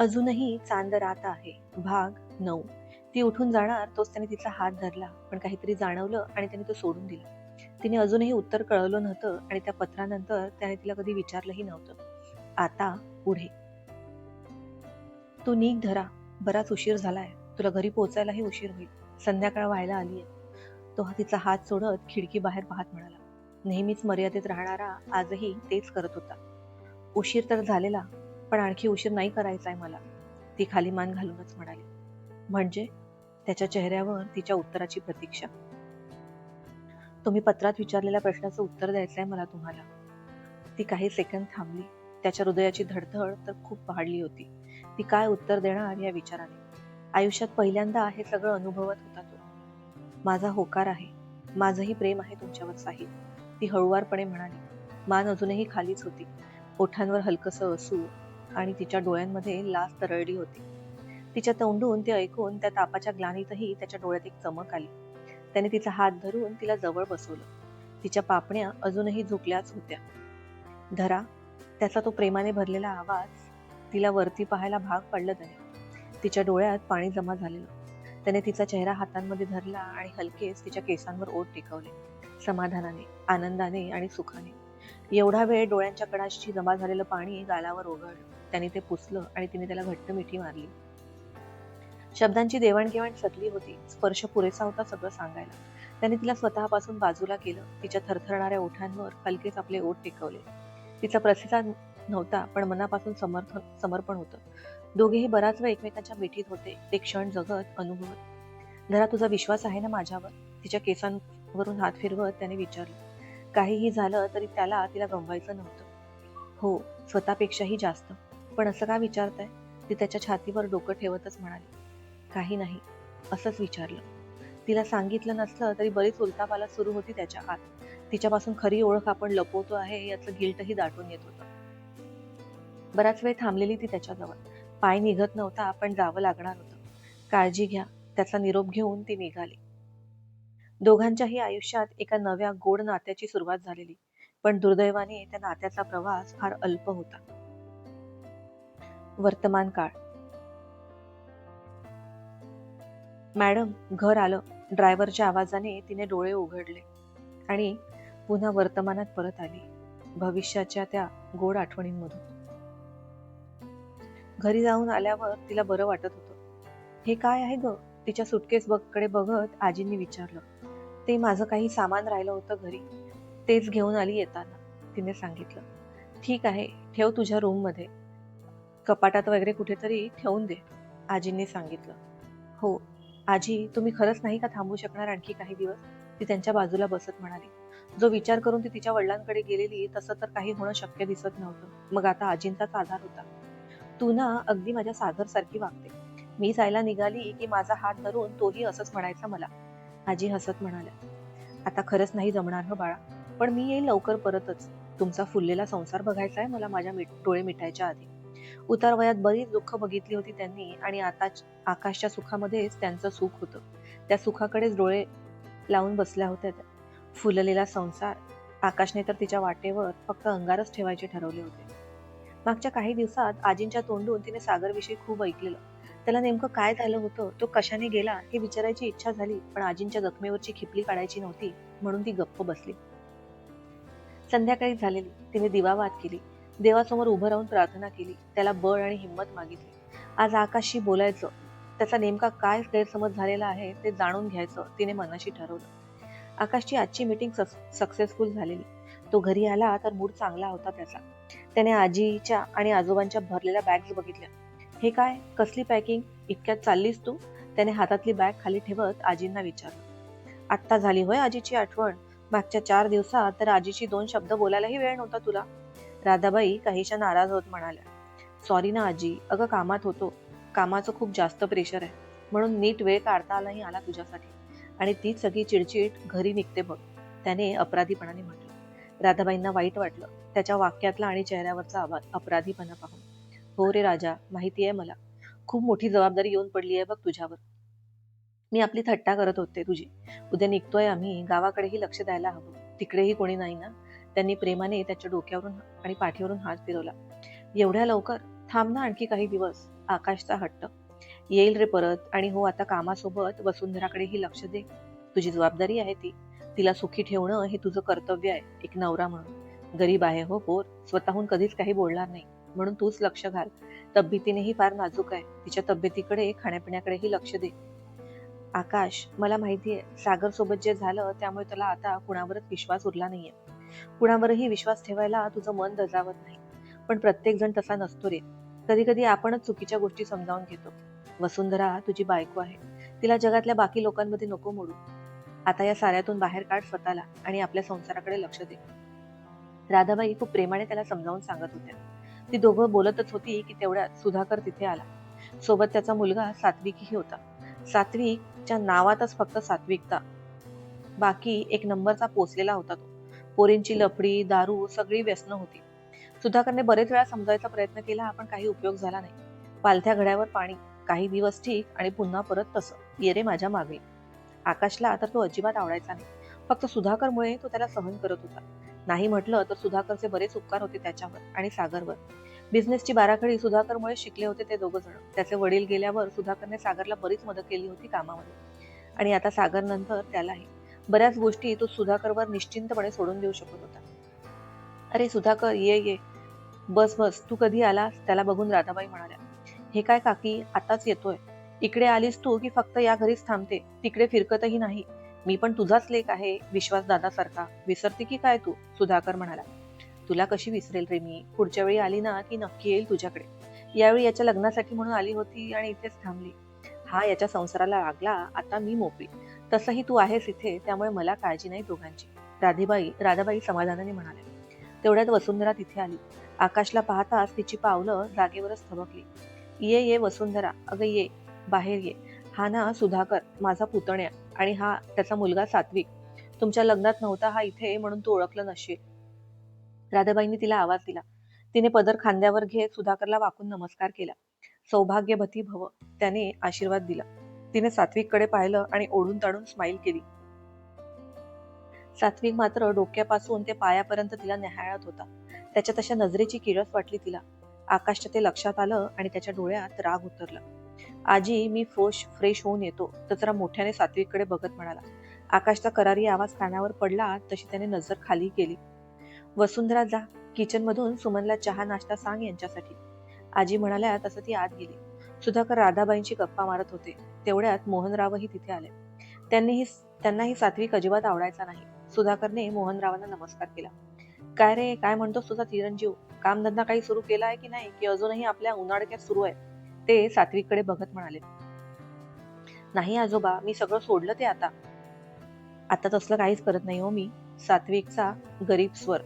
अजूनही चांद रात आहे. भाग नऊ. ती उठून जाणार तोच त्याने तिचा हात धरला. पण काहीतरी जाणवलं आणि त्याने तो सोडून दिला. तिने अजूनही उत्तर कळवलं नव्हतं आणि त्या पत्रानंतर त्याने तिला कधी विचारलंही नव्हतं. आता पुढे. तू नीक धरा. बराच उशीर झालाय. तुला घरी पोहोचायलाही उशीर होईल. संध्याकाळ व्हायला आलीये तो हा तिचा हात सोडत खिडकी बाहेर पाहत म्हणाला. नेहमीच मर्यादेत राहणारा आजही तेच करत होता. उशीर तर झालेला. पण आणखी उशीर नाही करायचा आहे मला. ती खाली मान घालूनच म्हणाली. म्हणजे? त्याच्या चेहऱ्यावर तिच्या उत्तराची प्रतीक्षा. तुम्ही पत्रात विचारलेल्या प्रश्नाचं उत्तर द्यायचं आहे मला तुम्हाला. ती काही सेकंद थांबली. त्याच्या हृदयाची धडधड तर खूप वाढली होती. ती काय उत्तर देणार या विचाराने? आयुष्यात पहिल्यांदा हे सगळं अनुभवत होता तो. माझा होकार आहे. माझंही प्रेम आहे तुमच्यावर साहिब ती हळुवारपणे म्हणाली. मान अजूनही खालीच होती. ओठांवर हलकसं असू आणि तिच्या डोळ्यांमध्ये लास तरळली होती. तिच्या तोंडून ते ऐकून त्या तापाच्या ग्लानीतही त्याच्या डोळ्यात एक चमक आली. त्याने तिचा हात धरून तिला जवळ बसवलं. तिच्या पापण्या अजूनही झुकल्याच होत्या. धरा. त्याचा तो प्रेमाने भरलेला आवाज तिला वरती पाहायला भाग पाडलं त्याने. तिच्या डोळ्यात पाणी जमा झालेलं. त्याने तिचा चेहरा हातांमध्ये धरला आणि हलकेच तिच्या केसांवर ओट टिकवले. समाधानाने आनंदाने आणि सुखाने. एवढा वेळ डोळ्यांच्या कडाशी जमा झालेलं पाणी गालावर ओघळलं. त्याने ते पुसलं आणि तिने त्याला घट्ट मिठी मारली. शब्दांची देवाणघेवाण सगळी होती. स्पर्श पुरेसा होता सगळं सांगायला. त्याने तिला स्वतःपासून बाजूला केलं. तिच्या थरथरणाऱ्या ओठांवर हलकेच आपले ओठ टेकवले. तिचा प्रतिसाद नव्हता पण मनापासून समर्थन समर्पण होतं. दोघेही बराच वेळ एकमेकांच्या मिठीत होते. ते क्षण जगत अनुभवत. जरा तुझा विश्वास आहे ना माझ्यावर? तिच्या केसांवरून हात फिरवत त्याने विचारलं. काहीही झालं तरी त्याला तिला गमवायचं नव्हतं. हो स्वतःपेक्षाही जास्त. पण असं का विचारताय? ती त्याच्या छातीवर डोकं ठेवतच म्हणाली. काही नाही असंच विचारलं. तिला सांगितलं नसलं तरी बरीच उलतापाला सुरू होती त्याच्या आत तिच्यापासून खरी ओळख आपण लपवतो आहे याचं गिल्टही दाटून येत होतं. बराच वेळ थांबलेली ती त्याच्याजवळ. पाय निघत नव्हता पण जावं लागणार होतं. काळजी घ्या त्याचा निरोप घेऊन ती निघाली. दोघांच्याही आयुष्यात एका नव्या गोड नात्याची सुरुवात झालेली पण दुर्दैवाने त्या नात्याचा प्रवास फार अल्प होता. वर्तमान काळ. मॅडम घर आलं. ड्रायव्हरच्या आवाजाने तिने डोळे उघडले आणि पुन्हा वर्तमानात परत आली. भविष्याच्या त्या गोड आठवणींमधून. घरी जाऊन आल्यावर तिला बरं वाटत होतं. हे काय आहे ग? तिच्या सुटकेस कडे बघत आजींनी विचारलं. ते माझं काही सामान राहिलं होतं घरी. तेच घेऊन आली येताना तिने सांगितलं. ठीक आहे ठेव तुझ्या रूममध्ये कपाटात वगैरे कुठेतरी ठेवून दे आजींनी सांगितलं. हो आजी तुम्ही खरंच नाही का थांबू शकणार आणखी काही दिवस? ती त्यांच्या बाजूला बसत म्हणाली. जो विचार करून ती तिच्या वडिलांकडे गेलेली तसं तर काही होणं शक्य दिसत नव्हतं. मग आता आजींचाच आधार होता. तू ना अगदी माझ्या सागर सारखी वागते. मी जायला निघाली की माझा हात धरून तोही असंच म्हणायचा मला. आजी हसत म्हणाल्या. आता खरंच नाही जमणार ह बाळा पण मी येईल लवकर परतच. तुमचा फुललेला संसार बघायचा आहे मला माझ्या मिठ डोळे मिटायच्या आधी. उतार वयात बरीच दुःख बघितली होती त्यांनी आणि आता आकाशच्या सुखामध्येच त्यांचं सुख होतं. त्या सुखाकडेच डोळे लावून बसल्या होत्या त्या. फुललेला संसार आकाशने तर तिच्या वाटेवर फक्त अंगारच ठेवायचे ठरवले होते. मागच्या काही दिवसात आजींच्या तोंडून तिने सागरविषयी खूप ऐकलेलं. त्याला नेमकं काय झालं होतं तो कशाने गेला हे विचारायची इच्छा झाली पण आजींच्या जखमेवरची खिपली काढायची नव्हती म्हणून ती गप्प बसली. संध्याकाळी झालेली तिने दिवावात केली. देवासमोर उभं राहून प्रार्थना केली. त्याला बळ आणि हिंमत मागितली. आज आकाशशी बोलायचं त्याचा नेमका काय गैरसमज झालेला आहे ते जाणून घ्यायचं तिने मनाशी ठरवलं. आकाशची आजची मीटिंग सक्सेसफुल झालेली. तो घरी आला तर मूड चांगला होता त्याचा. त्याने आजीच्या आणि आजोबांच्या भरलेल्या बॅग्स बघितल्या. हे काय? कसली पॅकिंग इतक्यात चाललीस तू? त्याने हातातली बॅग खाली ठेवत आजींना विचारलं. आत्ता झाली होय आजीची आठवण? मागच्या चार दिवसात तर आजीची दोन शब्द बोलायलाही वेळ नव्हता तुला. राधाबाई काहीशा नाराज होत म्हणाल्या सॉरी ना आजी अगं कामात होतो. कामाचं खूप जास्त प्रेशर आहे. म्हणून नीट वेळ काढता आलाही आला तुझ्यासाठी. आणि तीच सगळी चिडचिड घरी निघते बघ त्याने अपराधीपणाने म्हटलं. राधाबाईंना वाईट वाटलं. त्याच्या वाक्यातला आणि चेहऱ्यावरचा आवाज अपराधीपणा पाहून हो रे राजा माहिती आहे मला. खूप मोठी जबाबदारी येऊन पडली आहे बघ तुझ्यावर. मी आपली थट्टा करत होते तुझी. उद्या निघतोय आम्ही गावाकडेही लक्ष द्यायला हवं. तिकडेही कोणी नाही ना? त्यांनी प्रेमाने त्याच्या डोक्यावरून आणि पाठीवरून हात फिरवला. एवढ्या लवकर? थांब ना आणखी काही दिवस. आकाशचा हट्ट. येईल रे परत. आणि हो आता कामासोबत वसुंधराकडेही लक्ष दे. तुझी जबाबदारी आहे ती. तिला सुखी ठेवणं हे तुझं कर्तव्य आहे एक नवरा म्हणून. गरीब आहे हो पोर. स्वतःहून कधीच काही बोलणार नाही. म्हणून तूच लक्ष घाल. तब्येतीनेही फार नाजूक आहे. तिच्या तब्येतीकडे खाण्यापिण्याकडेही लक्ष दे. आकाश मला माहितीये सागर सोबत जे झालं त्यामुळे त्याला आता कुणावरच विश्वास उरला नाहीये. कुणावरही विश्वास ठेवायला तुझं मन दजावत नाही. पण प्रत्येक जण तसा नसतो रे. कधी कधी आपणच चुकीच्या गोष्टी समजावून घेतो. वसुंधरा तुझी बायको आहे. तिला जगातल्या बाकी लोकांमध्ये नको मोडू. आता या साऱ्यातून बाहेर काढ स्वतःला आणि आपल्या संसाराकडे लक्ष दे. राधाबाई खूप प्रेमाने त्याला समजावून सांगत होत्या. ती दोघं बोलतच होती की तेवढ्यात सुधाकर तिथे आला. सोबत त्याचा मुलगा सात्विकही होता. सात्विकच्या नावातच फक्त सात्विकता. बाकी एक नंबरचा पोचलेला होता तो. पोरींची लफडी दारू सगळी व्यसन होती. सुधाकरने बरेच वेळा समजायचा प्रयत्न केला पण काही उपयोग झाला नाही. पालथ्या घड्यावर पाणी काही दिवस ठीक आणि पुन्हा परत तसं. ये रे माझ्या मागे. आकाशला तर तो अजिबात आवडायचा नाही. फक्त सुधाकरमुळे तो त्याला सहन करत होता. नाही म्हटलं तर सुधाकरचे बरेच उपकार होते त्याच्यावर आणि सागरवर. बिझनेसची बाराखडी सुधाकरमुळे शिकले होते ते दोघ जण. त्याचे वडील गेल्यावर सुधाकरने सागरला बरीच मदत केली होती कामामध्ये. आणि आता सागर नंतर त्यालाही. बऱ्याच गोष्टी तो सुधाकरवर निश्चिंतपणे सोडून देऊ शकत होता. अरे सुधाकर ये ये. बस बस. तू कधी आलास? त्याला बघून राधाबाई म्हणाल्या. हे काय काकी? आताच येतोय. इकडे आलीस तू की फक्त या घरीच थांबते? तिकडे फिरकतही नाही. मी पण तुझाच लेख आहे विश्वास दादासारखा. विसरते की काय तू? सुधाकर म्हणाला. तुला कशी विसरेल रे मी? पुढच्या वेळी आली ना की नक्की येईल तुझ्याकडे. यावेळी याच्या लग्नासाठी म्हणून आली होती आणि इथेच थांबली. हा याच्या संसाराला लागला आता मी मोकळी. तसंही तू आहेस इथे त्यामुळे मला काळजी नाही दोघांची. राधीबाई राधाबाई समाधानाने म्हणाल्या. तेवढ्यात वसुंधरा तिथे आली. आकाशला पाहताच तिची पावलं जागेवरच थबकली. ये ये वसुंधरा अगं ये बाहेर ये. हा ना सुधाकर माझा पुतण्या आणि हा त्याचा मुलगा सात्विक. तुमच्या लग्नात नव्हता हा इथे म्हणून तू ओळखलं नसशील. राधाबाईंनी तिला आवाज दिला. तिने पदर खांद्यावर घेत सुधाकरला वाकून नमस्कार केला. सौभाग्यवती भव त्याने आशीर्वाद दिला. तिने सात्विककडे पाहिलं आणि ओढून ताडून स्माईल केली. सात्विक मात्र डोक्यापासून ते पायापर्यंत तिला निहाळत होता. त्याच्या तशा नजरेची किळस वाटली तिला. आकाशच्या ते लक्षात आलं आणि त्याच्या डोळ्यात राग उतरला. आजी मी फ्रोश फ्रेश होऊन येतो. तर जरा मोठ्याने सात्विककडे बघत म्हणाला. आकाशचा करारी आवाज कानावर पडला तशी त्याने नजर खाली केली. वसुंधरा जा किचनमधून सुमनला चहा नाश्ता सांग यांच्यासाठी. आजी म्हणाल्या तसं ती आत गेली. सुधाकर राधाबाईंची गप्पा मारत होते. तेवढ्यात मोहनरावही तिथे आले. त्यांनीही त्यांनाही सात्विक अजिबात आवडायचा नाही. सुधाकरने मोहनरावांना नमस्कार केला. काय रे काय म्हणतोस तुझा चिरंजीव? कामधंदा काही सुरू आहे की नाही? की अजूनही आपल्या उन्हाळक्यात सुरू आहे? ते सात्विककडे बघत म्हणाले. नाही आजोबा मी सगळं सोडलं ते आता. आता तसलं काहीच करत नाही हो मी. सात्विकचा गरीब स्वर.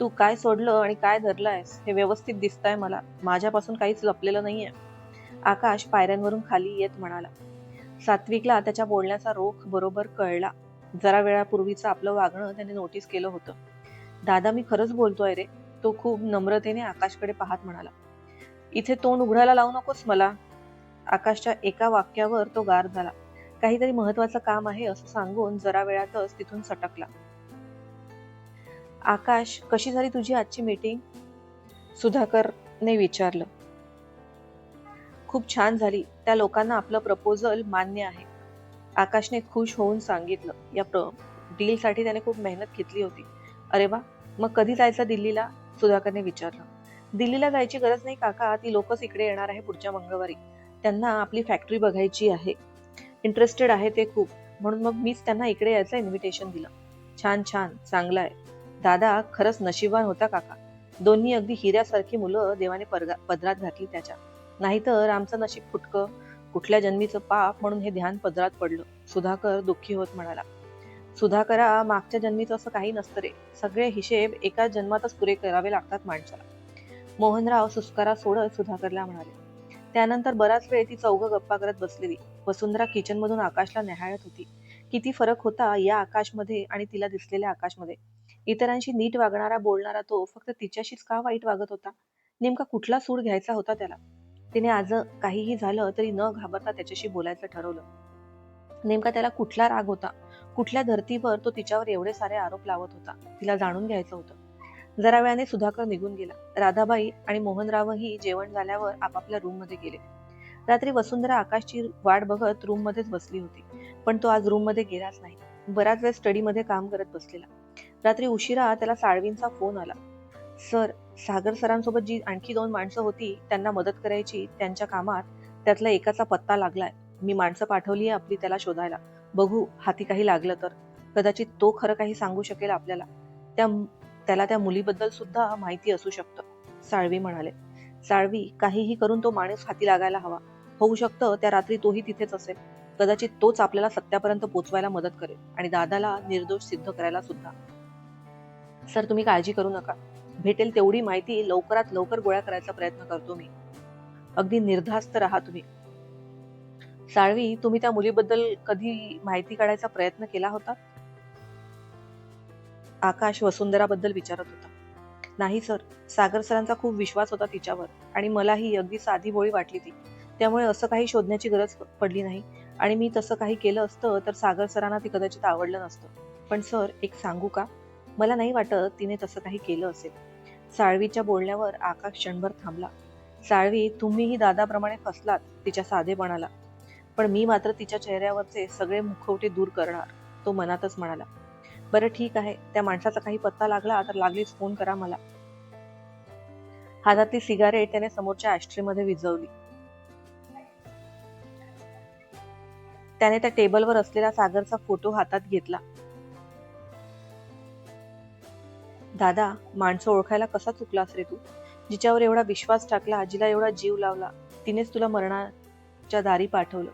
तू काय सोडलं आणि काय धरलंयस हे व्यवस्थित दिसतंय मला. माझ्यापासून काहीच लपलेलं नाहीये. आकाश पायऱ्यांवरून खाली येत म्हणाला. सात्विकला त्याच्या बोलण्याचा रोख बरोबर कळला. जरा वेळापूर्वीचं आपलं वागणं त्याने नोटीस केलं होतं. दादा मी खरंच बोलतोय रे. तो खूप नम्रतेने आकाशकडे पाहत म्हणाला. इथे तोंड उघडायला लावू नकोस मला. आकाशच्या एका वाक्यावर तो गार झाला. काहीतरी महत्वाचं काम आहे असं सांगून जरा वेळातच तिथून सटकला. आकाश कशी झाली तुझी आजची मीटिंग सुधाकरने विचारलं. खूप छान झाली. त्या लोकांना आपलं प्रपोजल मान्य आहे. आकाशने खुश होऊन सांगितलं. या प्र डीलसाठी त्याने खूप मेहनत घेतली होती. अरे वा! मग कधी जायचं दिल्लीला? सुधाकरने विचारलं. दिल्लीला जायची गरज नाही काका. ती लोकच इकडे येणार आहे पुढच्या मंगळवारी. त्यांना आपली फॅक्टरी बघायची आहे. इंटरेस्टेड आहे ते खूप. म्हणून मग मीच त्यांना इकडे यायचं इन्व्हिटेशन दिलं. छान छान. चांगलं आहे दादा खरंच नशिबान होता काका. दोन्ही अगदी हिऱ्यासारखी मुलं देवाने परगा पदरात घातली त्याच्या. नाहीतर आमचं नशीब फुटकं कुठल्या जन्मीचं पाप म्हणून हे ध्यान पदरात पडलं. सुधाकर दुःखी होत म्हणाला सुधाकरा मागच्या जन्मीचं असं काही नसतं रे. सगळे हिशेब एका जन्मातच पुरे करावे लागतात माणसाला. मोहनराव सुस्कारा सोडत सुधाकरला म्हणाले त्यानंतर बराच वेळ ती चौघ गप्पा करत बसलेली. वसुंधरा किचन मधून आकाशला निहाळत होती. किती फरक होता या आकाशमध्ये आणि तिला दिसलेल्या आकाशमध्ये. इतरांशी नीट वागणारा बोलणारा तो फक्त तिच्याशीच का वाईट वागत होता? नेमका कुठला सूड घ्यायचा होता त्याला? तिने आज काहीही झालं तरी न घाबरता त्याच्याशी बोलायचं ठरवलं. नेमका त्याला कुठला राग होता? कुठल्या धर्तीवर तो तिच्यावर एवढे सारे आरोप लावत होता? तिला जाणून घ्यायचं होतं. जरा वेळाने सुधाकर निघून गेला. राधाबाई आणि मोहनरावही जेवण झाल्यावर आपापल्या रूममध्ये गेले. रात्री वसुंधरा आकाशची वाट बघत रूम मध्येच बसली होती. पण तो आज रूममध्ये गेलाच नाही. बराच वेळ स्टडीमध्ये काम करत बसलेला. रात्री उशिरा त्याला साळवींचा फोन आला. सर सागर सरांसोबत जी आणखी दोन माणसं होती त्यांना मदत करायची त्यांच्या कामात त्यातला एकाचा पत्ता लागलाय. मी माणसं पाठवली आहे आपली त्याला शोधायला. बघू हाती काही लागलं तर. कदाचित तो खरं काही सांगू शकेल आपल्याला. त्या त्याला त्या मुलीबद्दल सुद्धा माहिती असू शकतं साळवी म्हणाले. साळवी काहीही करून तो माणूस हाती लागायला हवा. होऊ शकतं त्या रात्री तोही तिथेच असेल. कदाचित तोच आपल्याला सत्यापर्यंत पोचवायला मदत करेल आणि दादाला निर्दोष सिद्ध करायला सुद्धा. सर तुम्ही काळजी करू नका. भेटेल तेवढी माहिती लवकरात लवकर गोळा करायचा प्रयत्न करतो मी. अगदी निर्धास्त राहा तुम्ही. साळवी तुम्ही त्या मुलीबद्दल कधी माहिती काढायचा प्रयत्न केला होता? आकाश वसुंधराबद्दल विचारत होता. नाही सर. सागर सरांचा खूप विश्वास होता तिच्यावर आणि मलाही अगदी साधी भोळी वाटली ती. त्यामुळे असं काही शोधण्याची गरज पडली नाही. आणि मी तसं काही केलं असतं तर सागर सरांना ती कदाचित आवडलं नसतं. पण सर एक सांगू का? मला नाही वाटत तिने तसं काही केलं असेल. साळवीच्या बोलण्यावर आकाश क्षणभर थांबला. साळवी तुम्हीही दादाप्रमाणे फसलात तिच्या साधेपणाला. पण मी मात्र तिच्या चेहऱ्यावरचे सगळे मुखवटे दूर करणार तो मनातच म्हणाला. बरं ठीक आहे त्या माणसाचा काही पत्ता लागला तर लागलीच फोन करा मला. हातातली सिगारेट त्याने समोरच्या ऍस्ट्री विजवली विझवली. त्याने त्या टेबलवर असलेला सागरचा फोटो हातात घेतला. दादा माणसं ओळखायला कसा चुकलास रे तू? जिच्यावर एवढा विश्वास टाकला जिला एवढा जीव लावला तिनेच तुला मरणाच्या दारी पाठवलं.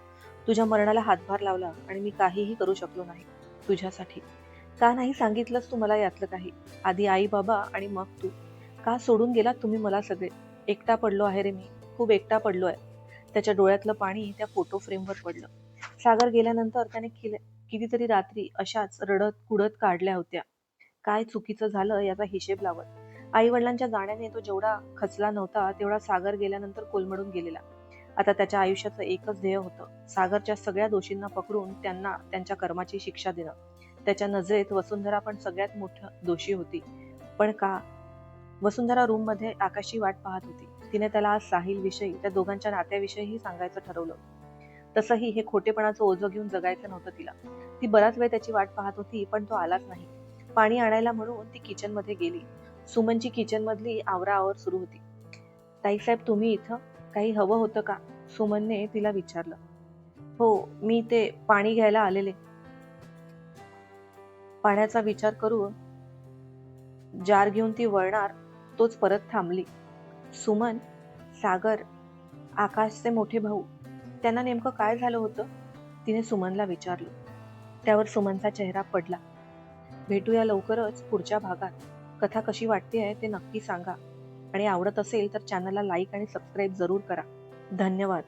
तुझ्या मरणाला हातभार लावला आणि मी काहीही करू शकलो नाही तुझ्यासाठी. का नाही सांगितलंस तू मला यातलं काही? आधी आई बाबा आणि मग तू. का सोडून गेलात तुम्ही मला सगळे? एकटा पडलो आहे रे मी. खूप एकटा पडलो आहे. त्याच्या डोळ्यातलं पाणी त्या फोटो फ्रेमवर पडलं. सागर गेल्यानंतर त्याने कितीतरी रात्री अशाच रडत कुडत काढल्या होत्या. काय चुकीचं झालं याचा हिशेब लावत. आई वडिलांच्या जाण्याने तो जेवढा खचला नव्हता तेवढा सागर गेल्यानंतर कोलमडून गेलेला. आता त्याच्या आयुष्याचं एकच ध्येय होतं सागरच्या सगळ्या दोषींना पकडून त्यांना त्यांच्या कर्माची शिक्षा देणं. त्याच्या नजरेत वसुंधरा पण सगळ्यात मोठं दोषी होती. पण का? वसुंधरा रूममध्ये आकाशी वाट पाहत होती. तिने त्याला आज साहिल विषयी त्या दोघांच्या नात्याविषयीही सांगायचं ठरवलं. तसंही हे खोटेपणाचं ओझं घेऊन जगायचं नव्हतं तिला. ती बराच वेळ त्याची वाट पाहत होती पण तो आलाच नाही. पाणी आणायला म्हणून ती किचनमध्ये गेली. सुमनची किचन मधली आवराआवर सुरू होती. ताईसाहेब तुम्ही इथं? काही हवं होतं का? सुमनने तिला विचारलं. हो मी ते पाणी घ्यायला आलेले. पाण्याचा विचार करून जार घेऊन ती वळणार तोच परत थांबली. सुमन सागर आकाशचे मोठे भाऊ त्यांना नेमकं काय झालं होतं? तिने सुमनला विचारलं. त्यावर सुमनचा चेहरा पडला. भेटूया लवकरच पुढच्या भागात. कथा कशी वाटते आहे ते नक्की सांगा. आणि आवडत असेल तर चॅनलला लाईक आणि सबस्क्राईब जरूर करा. धन्यवाद.